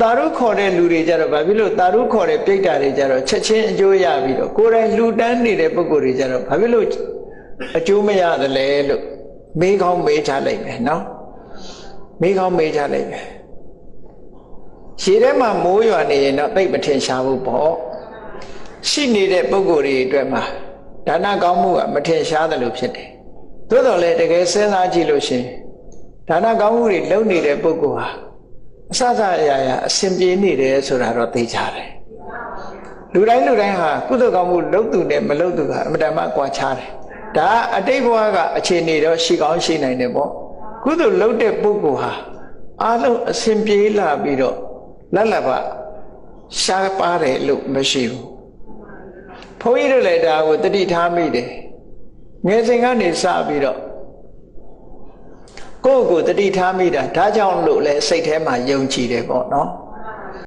တာရုခေါ်တဲ့လူတွေကြတော့ဘာဖြစ်လို့တာရုခေါ်တဲ့ပြိတ္တာတွေကြတော့ချက်ချင်းအကျိုးရပြီးတော့ကိုယ်တိုင်လှူဒန်းနေတဲ့ပုဂ္ဂိုလ်တွေကြတော့ဘာဖြစ်လို့အကျိုးမရသလဲလို့မေးကောင်းမေးချလိုက်မယ်နော်မေးကောင်းမေးချလိုက်မယ်ရှည်ထဲမှာမိုးရွာနေရင်တော့သိပ်မထင်ရှားဘူးပေါ့ရှိနေတဲ့ပုဂ္ဂိုလ်တွေအတွက်မှာဒါနကောင်းမှုကမထင်ရှားတယ်လို့ဖြစ်တယ်သို့တော်လည်းတကယ်စဉ်းစားကြည့်လို့ရှိရင်ဒါနကောင်းမှုတွေလုပ်နေတဲ့ပုဂ္ဂိုလ်ဟာ အစစအရာရာအစဉ်ပြေနေတယ်ဆိုတာတော့သိကြတယ်လူတိုင်းလူတိုင်းဟာကုသိုလ်ကောင်းမှုလုပ်သူနဲ့မလုပ်သူကအမှန်တမ်းကွာခြားတယ်ဒါအတိတ်ဘဝကအခြေအနေတော့ရှိကောင်းရှိနိုင်တယ်ပေါ့ကုသိုလ်လုပ်တဲ့ပုဂ္ဂိုလ်ဟာအားလုံးအစဉ်ပြေလာပြီးတော့လက်လက်ပါရှားပါတယ်လို့မရှိဘူးဘုန်းကြီးတို့လည်းဒါကိုတတိထားမိတယ်ငယ်စဉ်ကနေစပြီးတော့ ကိုယ့်ကိုယ်တတိထားမိတာဒါကြောင့်လို့လဲစိတ်ထဲမှာယုံကြည်တယ်ပေါ့နော်